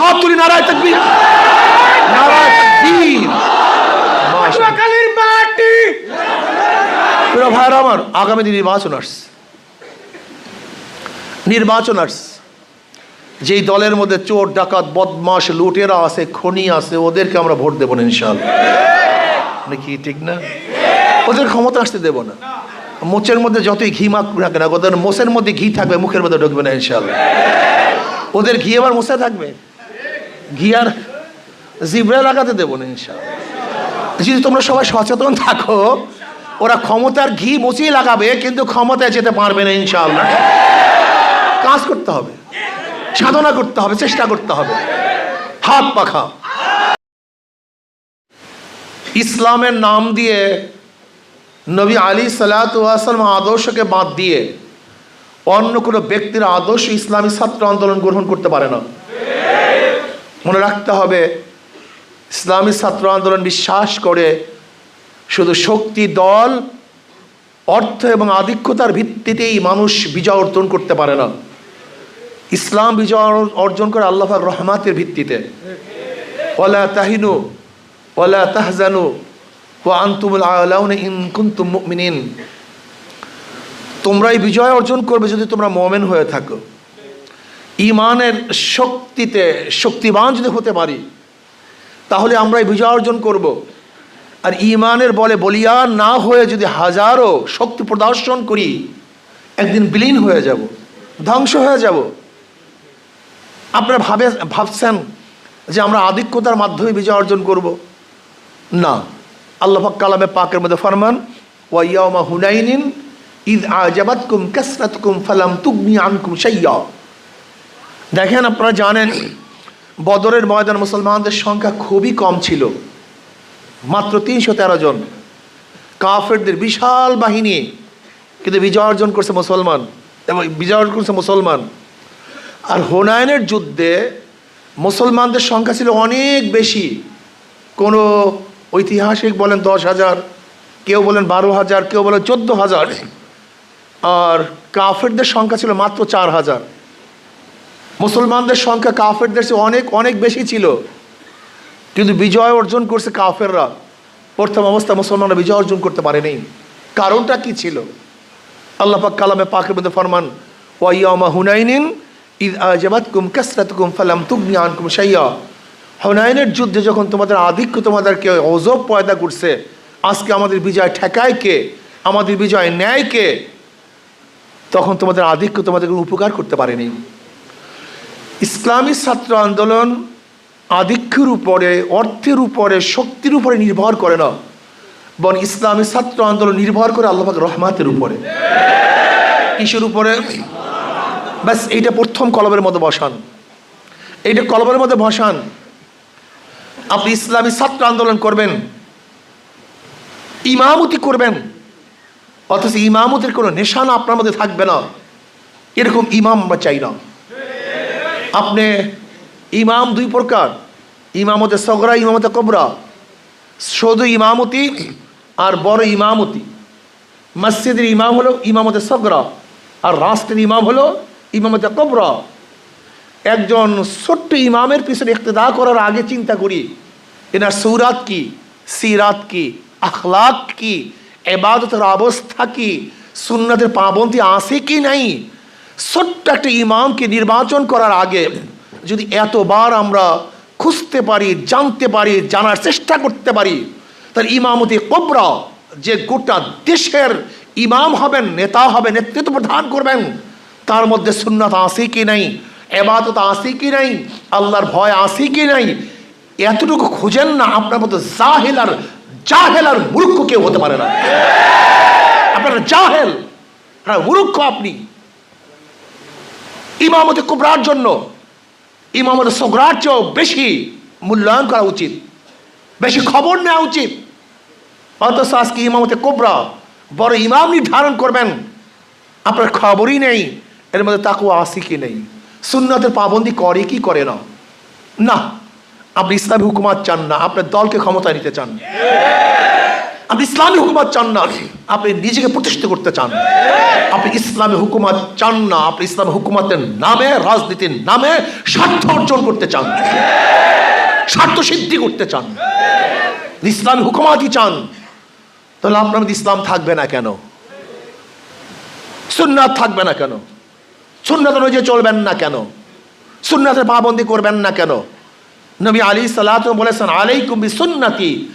হাত তুলি নারায় তকবীর। নারায় তকবীর। মাশাআল্লাহ। মাটি। প্রিয় ভাইয়ের আমার আগামী দিন নির্বাচন আসছে। নির্বাচন আসছে। যেই দলের মধ্যে চোর ডাকাত বদমাস লুটেরা আছে খনি আছে ওদেরকে আমরা ভোট দেবো না ইনশাল্লাহ নাকি ঠিক না? ওদের ক্ষমতা আসতে দেবো না। মোচের মধ্যে যতই ঘি মাখ রাখে না ওদের মোষের মধ্যে ঘি থাকবে মুখের মধ্যে ঢুকবে না ইনশাল্লাহ ওদের ঘি আবার মোষে থাকবে? ঘি আর জিব্রা লাগাতে দেবো না ইনশাল্লাহ যদি তোমরা সবাই সচেতন থাকো, ওরা ক্ষমতার ঘি মুচিয়ে লাগাবে, কিন্তু ক্ষমতায় যেতে পারবে না, ইনশাআল্লাহ। কাজ করতে হবে, সাধনা করতে হবে, চেষ্টা করতে হবে। হাত পাখা। ইসলামের নাম দিয়ে নবী আলী সালাতাম আদর্শকে বাদ দিয়ে অন্য কোনো ব্যক্তির আদর্শ ইসলামী ছাত্র আন্দোলন গ্রহণ করতে পারে না। মনে রাখতে হবে, ইসলামী ছাত্র আন্দোলন বিশ্বাস করে শুধু শক্তি, দল, অর্থ এবং আধিক্যতার ভিত্তিতেই মানুষ বিজয় অর্জন করতে পারে না। ইসলাম বিজয় অর্জন করে আল্লাহাক রহমাতের ভিত্তিতে। ওলা তাহিনু ওলা তাহজানু ও আন্তুমুল আলাউন ইন কুন্তুম মুমিনিন। তোমরাই বিজয় অর্জন করবে যদি তোমরা মোমেন হয়ে থাকো। ইমানের শক্তিতে, শক্তিবান যদি হতে পারি, তাহলে আমরা বিজয় অর্জন করব। আর ইমানের বলে বলিয়ান না হয়ে যদি হাজারো শক্তি প্রদর্শন করি, একদিন বিলীন হয়ে যাব, ধ্বংস হয়ে যাব। আপনারা ভাবে, ভাবছেন যে আমরা আধিক্যতার মাধ্যমে বিজয় অর্জন করব? না। আল্লাহ কালামে পাকের মধ্যে ফরমান ওয়াইয়ামা হুনাইনিন ঈদ আজাবাতকুম কাসরাতকুম ফালাম তুগনি আনকুম শাইয়া। দেখেন আপনারা জানেন, বদরের ময়দান মুসলমানদের সংখ্যা খুবই কম ছিল। মাত্র তিনশো তেরো জন। কাফেরদের বিশাল বাহিনী কিন্তু বিজয় অর্জন করছে মুসলমান এবং বিজয় অর্জন করছে মুসলমান। আর হোনায়নের যুদ্ধে মুসলমানদের সংখ্যা ছিল অনেক বেশি। কোনো ঐতিহাসিক বলেন দশ হাজার, কেউ বলেন বারো হাজার, কেউ বলেন চোদ্দ হাজার। আর কাফেরদের সংখ্যা ছিল মাত্র চার হাজার। মুসলমানদের সংখ্যা কাফেরদের চেয়ে অনেক অনেক বেশি ছিল। কিন্তু বিজয় অর্জন করছে কাফেররা। প্রথম অবস্থা মুসলমানরা বিজয় অর্জন করতে পারেনি। কারণটা কি ছিল? আল্লাহ পাক কালামে পাকের মধ্যে ফরমান ওয়াইয়ামা হুনাইনিন ঈদ আজাবাত কুম কাসরাত কুম ফালাম তুগনি আনকুম সাইয়া হুনাইনের যুদ্ধে যখন তোমাদের আধিক্য তোমাদেরকে অজব পয়দা করছে, আজকে আমাদের বিজয় ঠেকায় কে? আমাদের বিজয় ন্যায় কে? তখন তোমাদের আধিক্য তোমাদের উপকার করতে পারেনি। ইসলামী ছাত্র আন্দোলন আধিক্যের উপরে, অর্থের উপরে, শক্তির উপরে নির্ভর করে না। বরং ইসলামী ছাত্র আন্দোলন নির্ভর করে আল্লাহ রহমাতের উপরে। কিসের উপরে? ব্যাস, এইটা প্রথম কলবের মধ্যে বসান। এইটা কলবের মধ্যে বসান। আপনি ইসলামী ছাত্র আন্দোলন করবেন, ইমামতি করবেন, অথচ ইমামতির কোনো নেশানা আপনার মধ্যে থাকবে না। এরকম ইমাম আমরা চাই না। আপনি ইমাম দুই প্রকার, ইমামতে সগরা, ইমামতে কবরা। শুধু ইমামতি আর বড় ইমামতি। মসজিদের ইমাম হলো ইমামতে সগরা আর রাষ্ট্রের ইমাম হলো ইমামতে কবরা। একজন ছোট্ট ইমামের পিছনে ইক্তদা করার আগে চিন্তা করি, এনার সৌরাত কি, সিরাত কি, আখলাক কি, এবাদতের অবস্থা কি, সুন্নাতের পাবন্দি আছে কি নাই? ছোট্ট একটা ইমামকে নির্বাচন করার আগে যদি এতবার আমরা খুঁজতে পারি, জানতে পারি, জানার চেষ্টা করতে পারি তার ইমামতি কবরা যে গোটা দেশের ইমাম হবেন, নেতা হবেন, নেতৃত্ব প্রদান করবেন, তার মধ্যে সুন্নাত আছে কি নাই, এবাদত আছে কি নাই, আল্লাহর ভয় আছে কি নাই, এতটুকু খুঁজেন না, আপনার মতো জাহেল আর জাহেল আর মূর্খ কেউ হতে পারে না। আপনার জাহেল হ্যাঁ মূর্খ আপনি। ইমামতে কুবরার জন্য, ইমামতে সগরার চেয়েও বেশি মূল্যায়ন করা উচিত, বেশি খবর নেওয়া উচিত। অথচ আজকে ইমামতে কোবরা বড় ইমাম নির্ধারণ করবেন, আপনার খবরই নেই, এর মধ্যে তাকে আসি কি নেই? সুন্নাতের পাবন্দি করে কি করে না? না, আপনি ইসলামী হুকুমাত চান না, আপনার দলকে ক্ষমতা নিতে চান। আপনি ইসলামী হুকুমত চান না। আপনি নিজেকে প্রতিষ্ঠিত করতে চান। আপনি ইসলামী হুকুমত চান না। আপনি ইসলামী হুকুমতের নামে রাজনীতির নামে স্বার্থ অর্জন করতে চান। স্বার্থ সিদ্ধি করতে চান। ইসলামী হুকুমাতই চান। তাহলে আপনার ইসলাম থাকবে না কেন? সুন্নাত থাকবে না কেন? সুন্নাত অনুযায়ী চলবেন না কেন? সুন্নাতের পাবন্দি করবেন না কেন? নবী আলী সালাত বলেছেন আলাইকুম বি সুন্নতি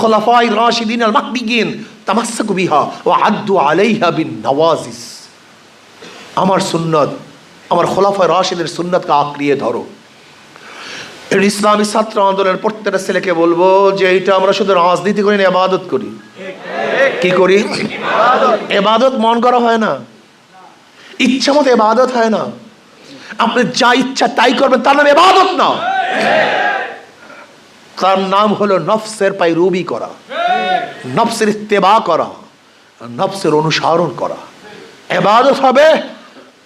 খোলাফাই রাশিদিন আল মাহদিগিন তামাসসাকু বিহা ও আদ্দু আলাইহা বিন নওয়াজিস। আমার সুন্নত, আমার খোলাফায় রাশিদের সুন্নতকে আঁকড়িয়ে ধরো। ইসলামী ছাত্র আন্দোলনের প্রত্যেকটা ছেলেকে বলব যে এইটা আমরা শুধু রাজনীতি করি না এবাদত করি। কি করি? এবাদত মন করা হয় না। ইচ্ছা মতো এবাদত হয় না। আপনি যা ইচ্ছা তাই করবেন, তার নাম এবাদত না। তার নাম হলো নফসের পাই রুবি করা, নফসের ইত্তেবা করা, নফসের অনুসরণ করা। এবাদত হবে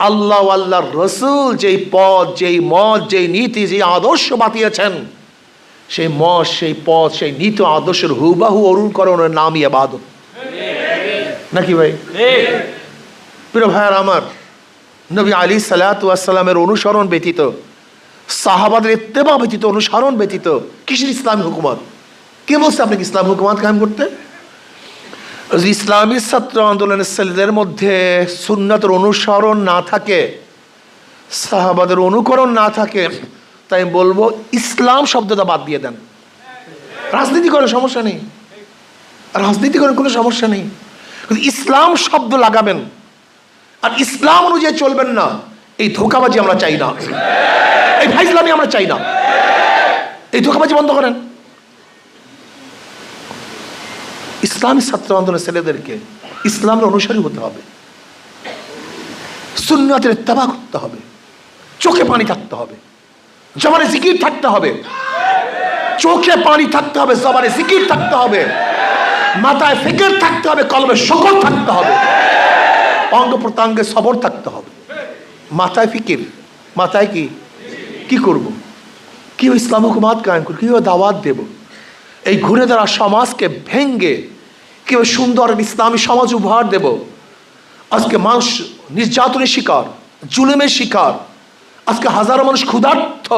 আল্লাহ আল্লাহ রসুল যেই পথ, যেই মত, যেই নীতি, যেই আদর্শ বাতিয়েছেন সেই মত, সেই পথ, সেই নীতি আদর্শের হুবাহু অনুকরণের নামই এবাদত। নাকি ভাই? প্রিয় ভাইয়ার আমার, নবী আলী সালাতামের অনুসরণ ব্যতীত সাহাবাদের ইত্তেবা ব্যতীত, অনুসরণ ব্যতীত কিসের ইসলামী হুকুমত? কে বলছে আপনাকে ইসলাম হুকুমত কায়েম করতে? ইসলামী ছাত্র আন্দোলনের ছেলেদের মধ্যে সুন্নাতের অনুসরণ না থাকে, সাহাবাদের অনুকরণ না থাকে, তাই বলব ইসলাম শব্দটা বাদ দিয়ে দেন। রাজনীতি করার সমস্যা নেই। রাজনীতি করার কোনো সমস্যা নেই। কিন্তু ইসলাম শব্দ লাগাবেন, আর ইসলাম অনুযায়ী চলবেন না। এই ধোকাবাজি আমরা চাই না। এই ভাই ইসলামী আমরা চাই না। এই ধোকাবাজি বন্ধ করেন। ইসলামী ছাত্র আন্দোলনের ছেলেদেরকে ইসলামের অনুসারী হতে হবে। সুন্নাতের তেবা করতে হবে। চোখে পানি থাকতে হবে। জবানে জিকির থাকতে হবে। চোখে পানি থাকতে হবে, জবানে জিকির থাকতে হবে। মাথায় ফিকির থাকতে হবে, কলমে শকর থাকতে হবে। অঙ্গ প্রত্যঙ্গে সবর থাকতে হবে। মাথায় ফিকির, মাথায় কি? কি করব? কি ইসলাম হুকুমাত কায়েম করব? কীভাবে দাওয়াত দেব? এই ঘুরে দাঁড়া সমাজকে ভেঙ্গে কীভাবে সুন্দর ইসলামী সমাজ উপহার দেব? আজকে মানুষ নির্যাতনের শিকার, জুলুমের শিকার, আজকে হাজারো মানুষ ক্ষুধার্থ,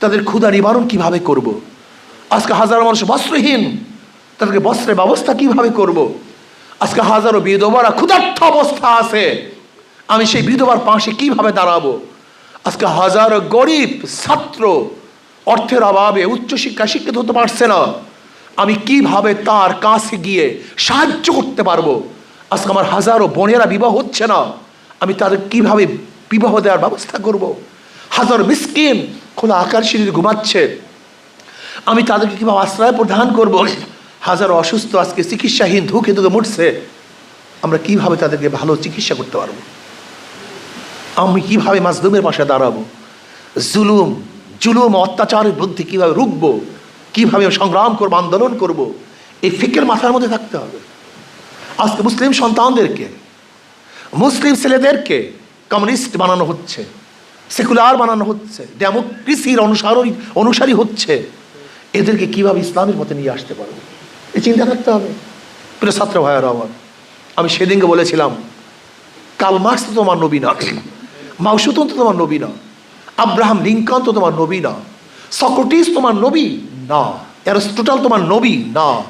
তাদের ক্ষুধা নিবারণ কীভাবে করব। আজকে হাজারো মানুষ বস্ত্রহীন, তাদেরকে বস্ত্রের ব্যবস্থা কীভাবে করব। আজকে হাজারো বিধবারা ক্ষুধার্থ অবস্থা আছে। আমি সেই বিধবার পাশে কীভাবে দাঁড়াবো? আজকে হাজারো গরিব ছাত্র অর্থের অভাবে উচ্চশিক্ষা শিক্ষিত হতে পারছে না। আমি কীভাবে তার কাছে গিয়ে সাহায্য করতে পারব? আজকে আমার হাজারো বোনেরা বিবাহ হচ্ছে না। আমি তাদের কীভাবে বিবাহ দেওয়ার ব্যবস্থা করব। হাজার মিসকিন খোলা আকার ঘুমাচ্ছে। আমি তাদেরকে কীভাবে আশ্রয় প্রদান করব। হাজারো অসুস্থ আজকে চিকিৎসাহীন, ধুকে ধুকে মরছে। আমরা কীভাবে তাদেরকে ভালো চিকিৎসা করতে পারব? আমি কীভাবে মাজলুমের পাশে দাঁড়াবো? জুলুম জুলুম অত্যাচারের বুদ্ধি কীভাবে রুখবো? কীভাবে সংগ্রাম করব, আন্দোলন করব। এই ফিকের মাথার মধ্যে থাকতে হবে। আজকে মুসলিম সন্তানদেরকে, মুসলিম ছেলেদেরকে কমিউনিস্ট বানানো হচ্ছে, সেকুলার বানানো হচ্ছে, ডেমোক্রেসির অনুসারী অনুসারী হচ্ছে। এদেরকে কীভাবে ইসলামের মতে নিয়ে আসতে পারব? এই চিন্তা থাকতে হবে। প্রিয় ছাত্র ভাইয়ের আমার, আমি সেদিনকে বলেছিলাম, কাল মার্কস তো তোমার নবী না। মাউসুতন তো তোমার নবী না। আব্রাহাম লিঙ্কন তো তোমার নবী না। সক্রেটিস তোমার নবী না। অ্যারিস্টোটাল তোমার নবী না।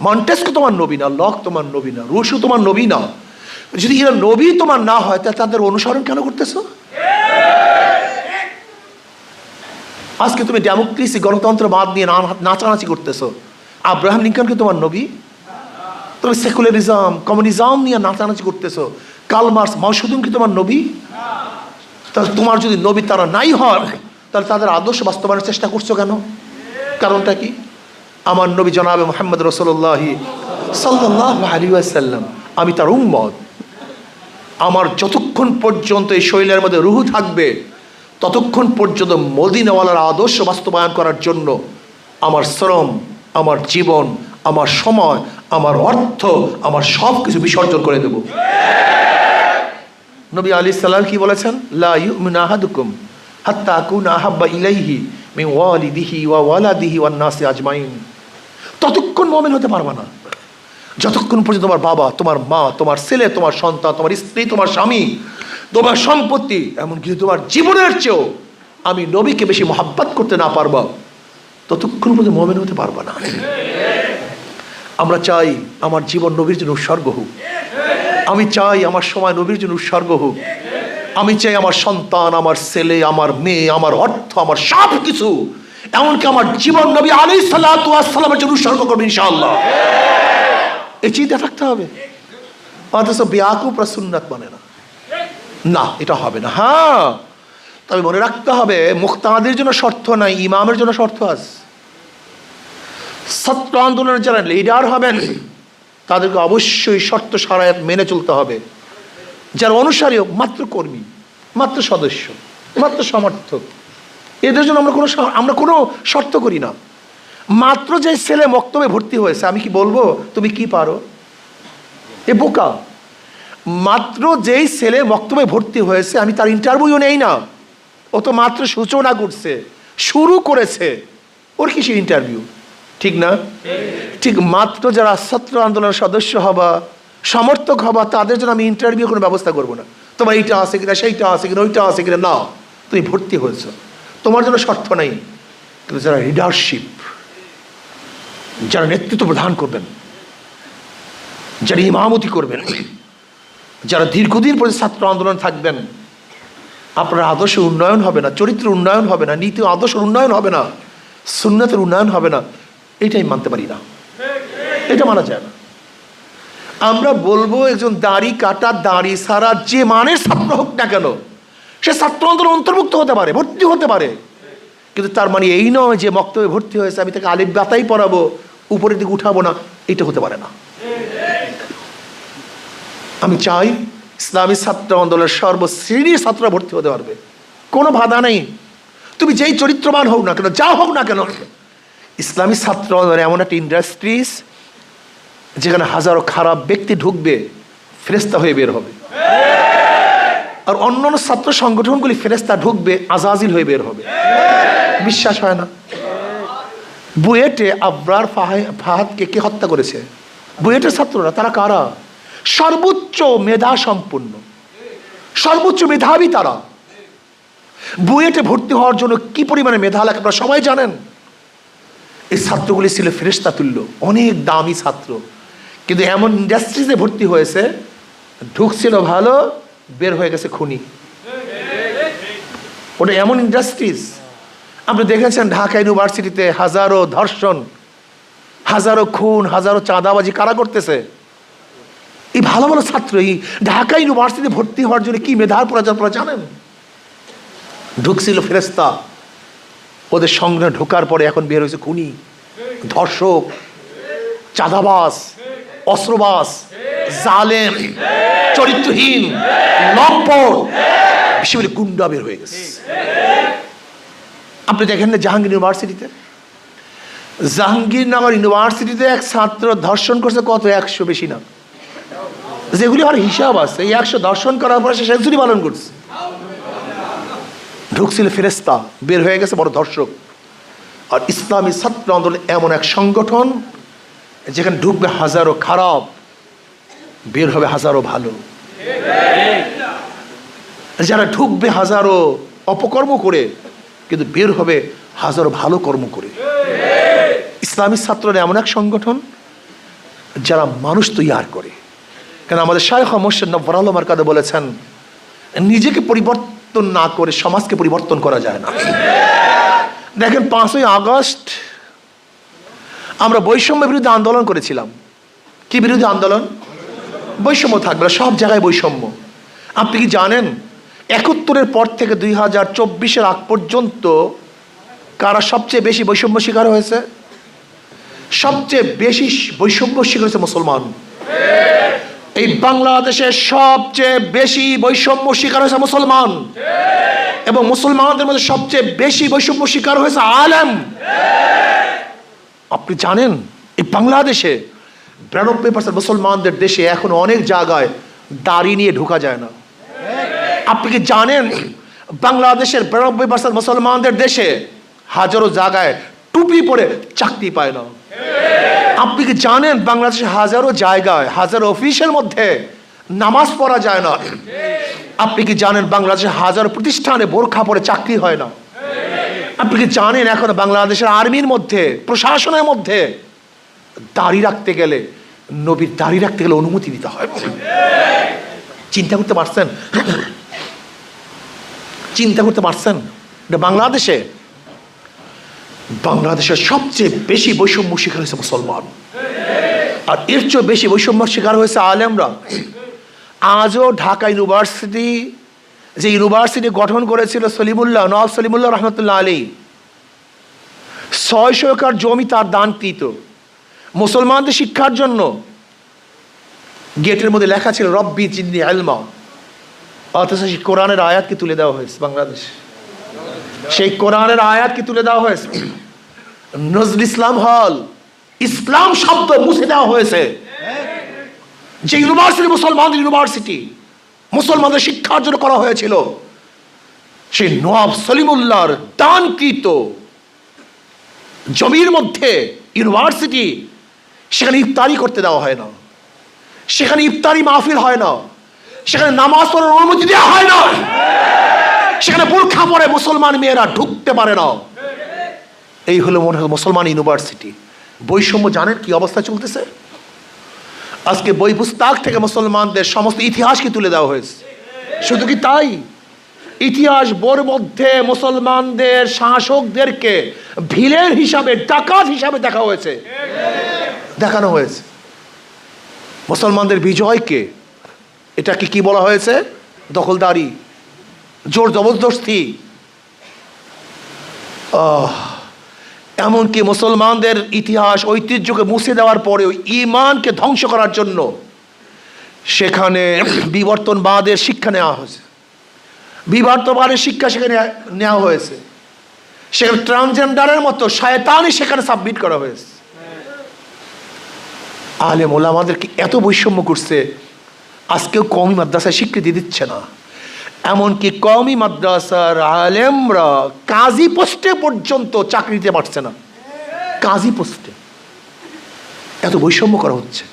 মন্টেস্কো তোমার নবী না। লক তোমার নবী না। রুশু তোমার নবী না। যদি এরা নবী তোমার না হয় তাহলে তাদের অনুসরণ কেন করতেছ? আজকে তুমি ডেমোক্রেসি, গণতন্ত্র বাদ দিয়ে না- নাচানাচি করতেছো। আব্রাহাম লিঙ্কনকে তোমার নবী? তুমি সেকুলারিজম, কমিউনিজম নিয়ে নাচানাচি করতেছো। কালমার্স মাউসুদুম কি তোমার নবী? তাহলে তোমার যদি নবী তারা নাই হয়, তাহলে তাদের আদর্শ বাস্তবায়নের চেষ্টা করছ কেন? কারণটা কি? আমার নবী জনাবে মোহাম্মদ রসল্লাহি সাল্লাহ আমি তার উম্মত। আমার যতক্ষণ পর্যন্ত এই শৈলের মধ্যে রুহু থাকবে, ততক্ষণ পর্যন্ত মদিনাওয়ালার আদর্শ বাস্তবায়ন করার জন্য আমার শ্রম, আমার জীবন, আমার সময়, আমার অর্থ, আমার সব কিছু বিসর্জন করে দেব। নবী আলী সাল্লাম কি বলেছেন? লা ইউমিনু আহাদুকুম হাত্তা আকুনা আহাব্বা ইলাইহি মিন ওয়ালিদিহি ওয়া ওয়ালাদিহি ওয়ান নাসি আজমাইন। ততক্ষণ মুমিন হতে পারবা না। যতক্ষণ পর্যন্ত তোমার বাবা, তোমার মা, তোমার ছেলে, তোমার সন্তান, তোমার স্ত্রী, তোমার স্বামী, তোমার সম্পত্তি, এমনকি তোমার জীবনের চেয়েও আমি নবীকে বেশি মহাব্বাত করতে না পারব, ততক্ষণ পর্যন্ত মোমেন হতে পারব না। আমরা চাই আমার জীবন নবীর জন্য উৎসর্গ হোক। আমি চাই আমার সময় নবীর জন্য উৎসর্গ হোক। আমি চাই আমার সন্তান, আমার ছেলে, আমার মেয়ে, আমার অর্থ, আমার সব কিছু এমনকি আমার জীবন নবী আলী সাল্লামের জন্য উৎসর্গ করবে ইনশাআল্লাহ। এই চিন্তা থাকতে হবে। অথচ বেয়াকুপরা সুন্নাত মানে না। না, এটা হবে না। হ্যাঁ। তবে মনে রাখতে হবে, মুক্তাদের জন্য শর্ত নাই, ইমামের জন্য শর্ত আছে। ছাত্র আন্দোলনের যারা লিডার হবেন তাদেরকে অবশ্যই শর্ত সারায়াত মেনে চলতে হবে। যারা অনুসারী হোক, মাত্র কর্মী, মাত্র সদস্য, মাত্র সমর্থক, এদের জন্য আমরা কোনো আমরা কোনো শর্ত করি না। মাত্র যে ছেলে মক্তবে ভর্তি হয়েছে, আমি কি বলব? তুমি কি পারো? এ বোকা। মাত্র যেই ছেলে মক্তবে ভর্তি হয়েছে, আমি তার ইন্টারভিউ নেই না। ও তো মাত্র সূচনা করছে, শুরু করেছে। ওর কিসের ইন্টারভিউ ঠিক না? ঠিক, মাত্র যারা ছাত্র আন্দোলনের সদস্য হবা, সমর্থক হবা, তাদের জন্য আমি ইন্টারভিউ কোনো ব্যবস্থা করব না। তোমার এইটা আছে কিনা, সেইটা আছে কিনা, ওইটা আছে কিনা না তুমি ভর্তি হয়েছ। তোমার জন্য শর্ত নাই। কিন্তু যারা লিডারশিপ যারা নেতৃত্ব প্রদান করবেন, যারা ইমামতি করবেন, যারা দীর্ঘদিন পর্যন্ত ছাত্র আন্দোলন থাকবেন, আপনার আদর্শ উন্নয়ন হবে না চরিত্র উন্নয়ন হবে না, নীতি ও আদর্শ উন্নয়ন হবে না, সুন্নতের উন্নয়ন হবে না। এটাই মানতে পারি না। এটা মানা যায় না। আমরা বলব, একজন দাড়ি কাটা, দাড়ি সারা, যে মানের ছাত্র হোক না কেন, সে ছাত্র আন্দোলন অন্তর্ভুক্ত হতে পারে, ভর্তি হতে পারে। কিন্তু তার মানে এই নয় যে বক্তব্যে ভর্তি হয়েছে, আমি তাকে আলিফ বাতাই পড়াবো, উপরের দিকে উঠাবো না, এটা হতে পারে না। আমি চাই ইসলামী ছাত্র আন্দোলনের সর্বশ্রেণীর ছাত্ররা ভর্তি হতে পারবে। কোনো বাধা নেই। তুমি যেই চরিত্রবান হোক না কেন, যা হোক না কেন ইসলামী ছাত্র আন্দোলন এমন একটা ইন্ডাস্ট্রিজ যেখানে হাজারো খারাপ ব্যক্তি ঢুকবে ফেরেস্তা হয়ে বের হবে। আর অন্য অন্য ছাত্র সংগঠনগুলি ফেরেস্তা ঢুকবে, আজাজিল হয়ে বের হবে। বিশ্বাস হয় না। বুয়েটে আবরার ফাহাদকে কে হত্যা করেছে? বুয়েটের ছাত্ররা, তারা কারা? সর্বোচ্চ মেধা সম্পন্ন। সর্বোচ্চ মেধাবী তারা। বুয়েটে ভর্তি হওয়ার জন্য কি পরিমাণে মেধা লাগে আপনারা সবাই জানেন? এই ছাত্রগুলি ছিল ফেরেস্তা তুল্য, অনেক দামি ছাত্র। কিন্তু এমন ইন্ডাস্ট্রিজে ভর্তি হয়েছে, ঢুকছিল ভালো, বের হয়ে গেছে খুনি। ওটা এমন ইন্ডাস্ট্রিজ। আপনি দেখেছেন ঢাকা ইউনিভার্সিটিতে হাজারো ধর্ষণ, হাজারো খুন, হাজারো চাঁদাবাজি কারা করতেছে? এই ভালো ভালো ছাত্র, এই ঢাকা ইউনিভার্সিটিতে ভর্তি হওয়ার জন্য কি মেধার আপনারা জানেন? ঢুকছিল ফেরেস্তা ওদের সঙ্গে ঢোকার পরে এখন বের হয়েছে খুনি, ধর্ষক, চাঁদাবাস, অস্ত্রবাস, জালেম, চরিত্রহীন, লম্পট বলে গুন্ডা বের হয়ে গেছে। আপনি দেখেন না জাহাঙ্গীর ইউনিভার্সিটিতে? জাহাঙ্গীরনগর ইউনিভার্সিটিতে এক ছাত্র ধর্ষণ করছে কত? একশো বেশি না যেগুলি আমার হিসাব আছে, এই একশো দর্শন করার পরে সে সেঞ্চুরি পালন করছে। ঢুকছিল ফেরেস্তা বের হয়ে গেছে বড় ধর্ষক। আর ইসলামী ছাত্র আন্দোলন এমন এক সংগঠন যেখানে ঢুকবে হাজারো খারাপ, বের হবে হাজারো ভালো। যারা ঢুকবে হাজারো অপকর্ম করে, কিন্তু বের হবে হাজারো ভালো কর্ম করে। ইসলামী ছাত্ররা এমন এক সংগঠন যারা মানুষ তৈয়ার করে। কেন আমাদের শায়খ মোর্শেদ নব্বর আলমার কাদে বলেছেন, নিজেকে পরিবর্তন না করে সমাজকে পরিবর্তন করা যায় না। দেখেন পাঁচই আগস্ট আমরা বৈষম্য বিরুদ্ধে আন্দোলন করেছিলাম। কি বিরুদ্ধে আন্দোলন? বৈষম্য থাকবে সব জায়গায় বৈষম্য। আপনি কি জানেন একাত্তরের পর থেকে দুই হাজার চব্বিশের আগ পর্যন্ত কারা সবচেয়ে বেশি বৈষম্য শিকার হয়েছে? সবচেয়ে বেশি বৈষম্য শিকার হয়েছে মুসলমান। এই বাংলাদেশের সবচেয়ে বেশি বৈষম্য শিকার হয়েছে মুসলমান। এবং মুসলমানদের মধ্যে সবচেয়ে বেশি বৈষম্য শিকার হয়েছে আলেম। আপনি জানেন, এই বাংলাদেশে বিরানব্বই পার্সেন্ট মুসলমানদের দেশে এখন অনেক জায়গায় দাড়ি নিয়ে ঢোকা যায় না। আপনি কি জানেন, বাংলাদেশের বিরানব্বই পার্সেন্ট মুসলমানদের দেশে হাজারো জায়গায় টুপি পরে চাকরি পায় না? আপনি কি জানেন বাংলাদেশে হাজারো জায়গায়, হাজারো অফিসের মধ্যে নামাজ পড়া যায় না? আপনি কি জানেন বাংলাদেশে হাজারো প্রতিষ্ঠানে বোরখা পরে চাকরি হয় না? আপনি কি জানেন এখন বাংলাদেশের আর্মির মধ্যে, প্রশাসনের মধ্যে দাড়ি রাখতে গেলে, নবীর দাড়ি রাখতে গেলে অনুমতি দিতে হয়? চিন্তা করতে পারছেন? চিন্তা করতে পারছেন? এটা বাংলাদেশে বাংলাদেশের সবচেয়ে বেশি বৈষম্য শিকার হয়েছে মুসলমান। আর এর চেয়ে বেশি বৈষম্য শিকার হয়েছে আলেমরা। আজও ঢাকা ইউনিভার্সিটি, যে ইউনিভার্সিটি গঠন করেছিল সলিমুল্লাহ, নওয়াব সলিমুল্লাহ রহমতুল্লাহ আলী ছয়শো একর জমি তার দানকৃত। মুসলমানদের শিক্ষার জন্য গেটের মধ্যে লেখা ছিল, রব্বি জিন্দি আলমা অথচ কোরআনের আয়াতকে তুলে দেওয়া হয়েছে বাংলাদেশে। সেই কোরআনের আয়াতকে তুলে দেওয়া হয়েছে? নজরুল ইসলাম হল, ইসলাম শব্দ মুছে দেওয়া হয়েছে। যে ইউনিভার্সিটি মুসলমানদের ইউনিভার্সিটি মুসলমানদের শিক্ষার জন্য করা হয়েছিল, সেই নওয়াব সলিমুল্লাহর দানকৃত জমির মধ্যে ইউনিভার্সিটি সেখানে ইফতারি করতে দেওয়া হয় না। সেখানে ইফতারি মাহফিল হয় না। সেখানে নামাজ পড়ার অনুমতি দেওয়া হয় না। সেখানে বোরখা পরে মুসলমান মেয়েরা ঢুকতে পারে না। এই হলো মনে হয় মুসলমান ইউনিভার্সিটি। বৈষম্য জানেন কি অবস্থা চলতেছে? আজকে বই পুস্তক থেকে মুসলমানদের সমস্ত ইতিহাসকে তুলে দেওয়া হয়েছে। শুধু কি তাই? ইতিহাস বোর মধ্যে মুসলমানদের শাসকদেরকে ভিলের হিসাবে, ডাকাত হিসাবে দেখা হয়েছে। দেখানো হয়েছে। মুসলমানদের বিজয়কে, এটাকে কি বলা হয়েছে? দখলদারি। জোর জবরদস্তি। এমনকি মুসলমানদের ইতিহাস, ঐতিহ্যকে মুছে দেওয়ার পরেও ইমানকে ধ্বংস করার জন্য সেখানে বিবর্তনবাদের শিক্ষা নেওয়া হয়েছে। বিবর্তনবাদের শিক্ষা সেখানে নেওয়া হয়েছে। সেখানে ট্রান্সজেন্ডারের মতো শয়তানই সেখানে সাবমিট করা হয়েছে। আলে মোলামাদেরকে এত বৈষম্য করছে, আজকেও কমই মাদ্রাসায় স্বীকৃতি দিচ্ছে না। এমনকি কমই মাদ্রাসার আলেমরা কাজী পোস্টে পর্যন্ত চাকরি দিতে পারছে না। কাজী পোস্টে। এত বৈষম্য করা হচ্ছে।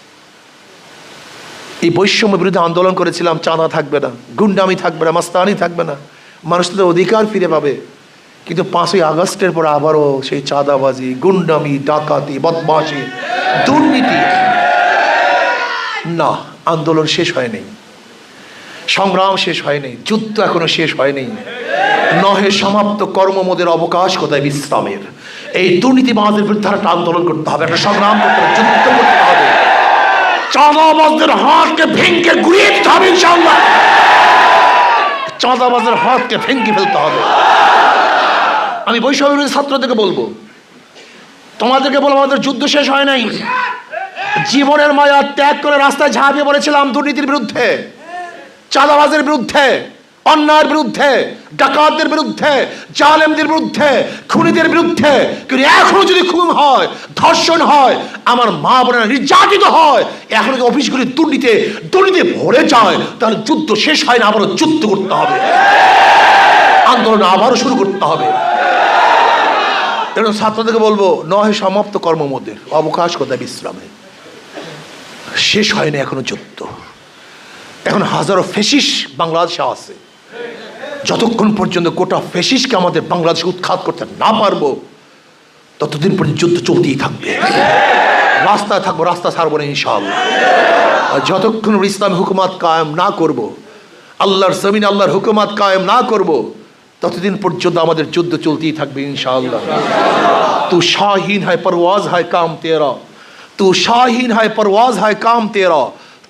এই বৈষম্য বিরুদ্ধে আন্দোলন করেছিলাম, চাঁদা থাকবে না, গুন্ডামি থাকবে না, মাস্তানি থাকবে না। মানুষ তাদের অধিকার ফিরে পাবে। কিন্তু পাঁচই আগস্টের পর আবারও সেই চাঁদাবাজি, গুন্ডামি, ডাকাতি, বদমাশি, দুর্নীতি। না, আন্দোলন শেষ হয়নি। সংগ্রাম শেষ হয়নি, যুদ্ধ এখনও শেষ হয়নি। নহে সমাপ্ত কর্মমোদের অবকাশ, কোথায় বিশ্রামের? এই দুর্নীতিবাজের বিরুদ্ধে একটা আন্দোলন করতে হবে, একটা সংগ্রাম করতে হবে, যুদ্ধ করতে হবে। চাঁদাবাজদের হাতকে ভেঙে গুড়িয়ে দিতে হবে ইনশাল্লাহ চাঁদাবাজের হাতকে ভেঙে ফেলতে হবে। আমি বৈষম্য ছাত্রদেরকে বলব, তোমাদেরকে বলব, আমাদের যুদ্ধ শেষ হয় নাই। জীবনের মায়া ত্যাগ করে রাস্তায় ঝাঁপিয়ে পড়েছিলাম দুর্নীতির বিরুদ্ধে। চাঁদাবাজের বিরুদ্ধে, অন্যায়ের বিরুদ্ধে, ডাকাতদের বিরুদ্ধে, জালেমদের বিরুদ্ধে, খুনিদের বিরুদ্ধে, কিন্তু এখনও যদি খুন হয়, ধর্ষণ হয়, আমার মা বোনেরা নির্যাতিত হয়, এখনও যদি অফিসগুলি দুর্নীতি দুর্নীতি ভরে যায়, তাহলে যুদ্ধ শেষ হয় না, আবারও যুদ্ধ করতে হবে। আন্দোলন আবারও শুরু করতে হবে। এরকম ছাত্রদেরকে বলব, নহে সমাপ্ত কর্মমধ্যে অবকাশ কোথায় বিশ্রামে? শেষ হয়নি এখনও যুদ্ধ। এখন হাজারো ফেসিস বাংলাদেশে আছে যতক্ষণ পর্যন্ত গোটা ফেসিসকে আমাদের বাংলাদেশে উৎখাত করতে না পারব, ততদিন পর্যন্ত যুদ্ধ চলতেই থাকবে রাস্তায় থাকব, রাস্তা ছাড়বো না ইনশাআল্লাহ আর যতক্ষণ ইসলাম হুকুমাত কায়েম না করব। আল্লাহর জমিন আল্লাহর হুকুমাত কায়েম না করব। ততদিন পর্যন্ত আমাদের যুদ্ধ চলতেই থাকবে ইনশাআল্লাহ তু শাহীন হায় পরওয়াজ হায় কাম তেরা, তু শাহীন হায় পরওয়াজ হায় কাম তেরা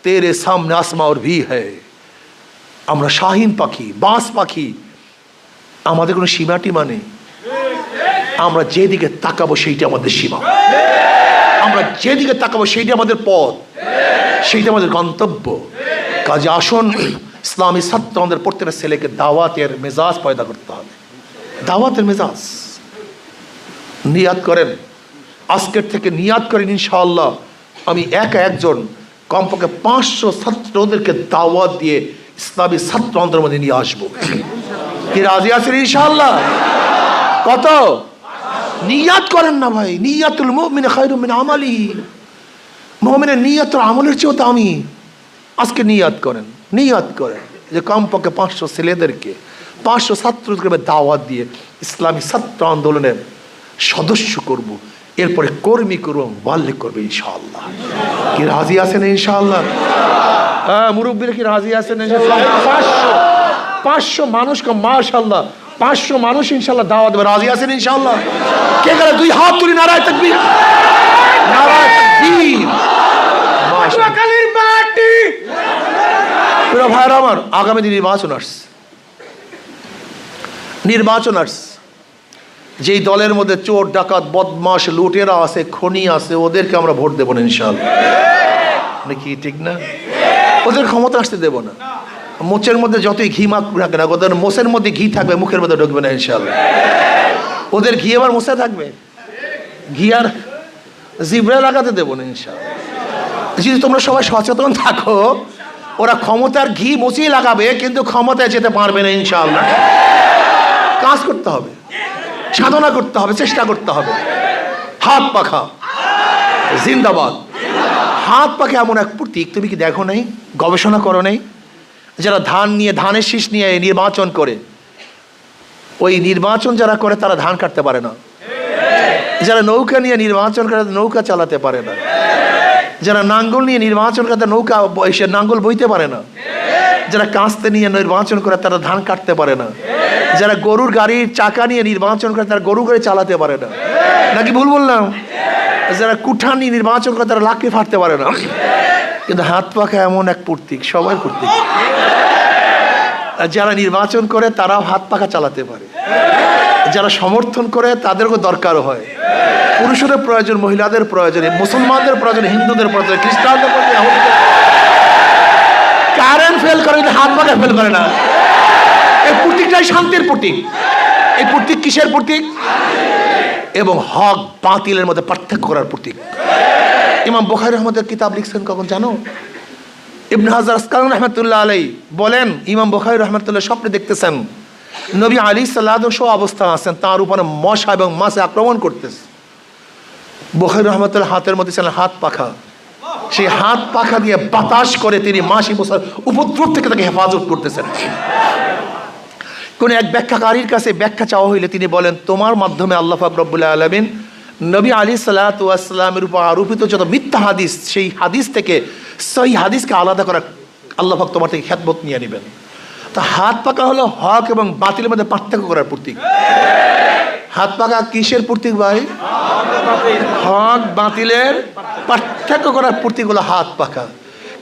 তেরে সামনে আসমা ওর ভি হ্যায় আমরা শাহিন পাখি, বাঁশ পাখি। আমাদের কোনো সীমাটি মানে আমরা যেদিকে তাকাবো সেইটা আমাদের সীমা। আমরা যেদিকে তাকাবো সেইটা আমাদের পথ। সেইটা আমাদের গন্তব্য। কাজে আসুন, ইসলামী ছাত্র আমাদের প্রত্যেকটা ছেলেকে দাওয়াতের মেজাজ পয়দা করতে হবে। দাওয়াতের মেজাজ। নিয়াদ করেন। আজকের থেকে নিয়াদ করেন ইনশাআল্লাহ। আমি একা একজন কমপক্ষে পাঁচশো ছাত্রদেরকে দাওয়াত দিয়ে ইসলামী ছাত্র অন্তরের মধ্যে নিয়ে আসব। কি রাজি আছেন ইনশাল্লাহ কত? নিয়াত করেন না ভাই। নিয়াতুল মুমিন খায়রুম মিন আমালি। মোহামেনের নিয়ত আমলের চেয়েও দামি। আজকে নিয়াত করেন নিয়াত করেন। যে কমপক্ষে পাঁচশো ছেলেদেরকে, পাঁচশো ছাত্রদেরকে দাওয়াত দিয়ে ইসলামী ছাত্র আন্দোলনের সদস্য করব। এরপরে কর্মী করব মাল্লিক করবে ইনশাআল্লাহ। কি রাজি আছেন ইনশাআল্লাহ? হ্যাঁ মুরব্বীরা কি রাজি আছেন পাঁচশো পাঁচশো মানুষকে মাশাল্লাহ পাঁচশো মানুষ ইনশাল্লাহ দাওয়াত দেবে। রাজি আছেন ইনশাআল্লাহ? কে গেলে দুই হাত তুলি নারায় থাকবি নারায় ভাইয়ের আমার আগামী দিন নির্বাচন আসছে। নির্বাচন আসছে। যেই দলের মধ্যে চোর, ডাকাত বদমাস লুটেরা আছে, খনি আছে, ওদেরকে আমরা ভোট দেবো না ইনশাল্লাহ কি, ঠিক না? ওদের ক্ষমতা আসতে দেবো না। মোচের মধ্যে যতই ঘি মাখ থাকে না, ওদের মোষের মধ্যে ঘি থাকবে, মুখের মধ্যে ঢুকবে না ইনশাল্লাহ ওদের ঘি আবার মোষে থাকবে। ঘি আর জিব্রা লাগাতে দেবো না ইনশাল্লাহ যদি তোমরা সবাই সচেতন থাকো, ওরা ক্ষমতার ঘি মুচিয়ে লাগাবে, কিন্তু ক্ষমতায় যেতে পারবে না ইনশাআল্লাহ। কাজ করতে হবে। সাধনা করতে হবে, চেষ্টা করতে হবে। হাত পাখা। জিন্দাবাদ। হাত পাখা এমন এক প্রতীক, তুমি কি দেখো নাই? গবেষণা করো নাই? যারা ধান নিয়ে, ধানের শীষ নিয়ে নির্বাচন করে, ওই নির্বাচন যারা করে, তারা ধান কাটতে পারে না। যারা নৌকা নিয়ে নির্বাচন করে নৌকা চালাতে পারে না। যারা নাঙ্গল নিয়ে নির্বাচন করে নৌকা সে নাঙ্গল বইতে পারে না। যারা কাস্তে নিয়ে নির্বাচন করে, তারা ধান কাটতে পারে না। যারা গরুর গাড়ির চাকা নিয়ে নির্বাচন করে, তারা গরু গাড়ি চালাতে পারে না। নাকি ভুল বললাম? যারা কুঠার নিয়ে নির্বাচন করে, তারা লাকড়ি ফাটতে পারে না। কিন্তু হাত পাখা এমন এক প্রতীক, সবাই প্রতীক। যারা নির্বাচন করে, তারাও হাত পাখা চালাতে পারে। যারা সমর্থন করে, তাদেরও দরকার হয়। পুরুষদের প্রয়োজন, মহিলাদের প্রয়োজনে, মুসলমানদের প্রয়োজন, হিন্দুদের প্রয়োজন, খ্রিস্টানদের প্রয়োজন কারেন্ট ফেল করে হাত পাখা ফেল করে না। এই শান্তির প্রতীক। এই প্রতীক কিসের প্রতীক? এবং হক বাতিলের মধ্যে পার্থক্য করার প্রতীক। ইমাম বুখারী রহমতের কিতাব লিখছেন কখন জানো? ইবনে হাজার রহমতুল্লাহ আলাই বলেন, ইমাম বুখারী রহমতুল্লাহ স্বপ্নে দেখতেছেন, নবী আলী সাল্লাহ সহ অবস্থা আছেন তার উপরে মশা এবং মাছে আক্রমণ করতেছে। বুখারী রহমতুল্লাহ হাতের মধ্যে ছিলেন হাত পাখা। সেই হাত পাখা দিয়ে বাতাস করে তিনি মাসি মশার উপদ্রব থেকে তাকে হেফাজত করতেছেন। কোন এক ব্যাখ্যাকারীর কাছে ব্যাখ্যা চাওয়া হইলে তিনি বলেন, তোমার মাধ্যমে আল্লাহ ফাকরবুল্লাহ আলমিন নবী আলী সাল্লাতামের উপর আরোপিত যত মিথ্যা হাদিস, সেই হাদিস থেকে, সেই হাদিসকে আলাদা করা আল্লাহ পাক তোমার থেকে খ্যাতমত নিয়ে নেবেন। তা হাত পাকা হলো হক এবং বাতিলের মধ্যে পার্থক্য করার প্রতীক। হাত পাকা কিসের প্রতীক ভাই? হক, বাতিলের পার্থক্য করার প্রতীক হলো হাত পাকা।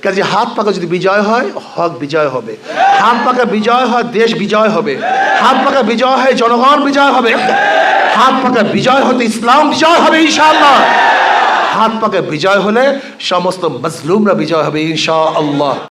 কাজে হাত পাকা যদি বিজয় হয়, হক বিজয় হবে। হাত পাকা বিজয় হয়, দেশ বিজয় হবে। হাত পাকা বিজয় হয়, জনগণ বিজয় হবে। হাত পাকা বিজয় হতে ইসলাম বিজয় হবে, ইনশাআল্লাহ। হাত পাকা বিজয় হলে সমস্ত মজলুমরা বিজয় হবে, ইনশাআল্লাহ।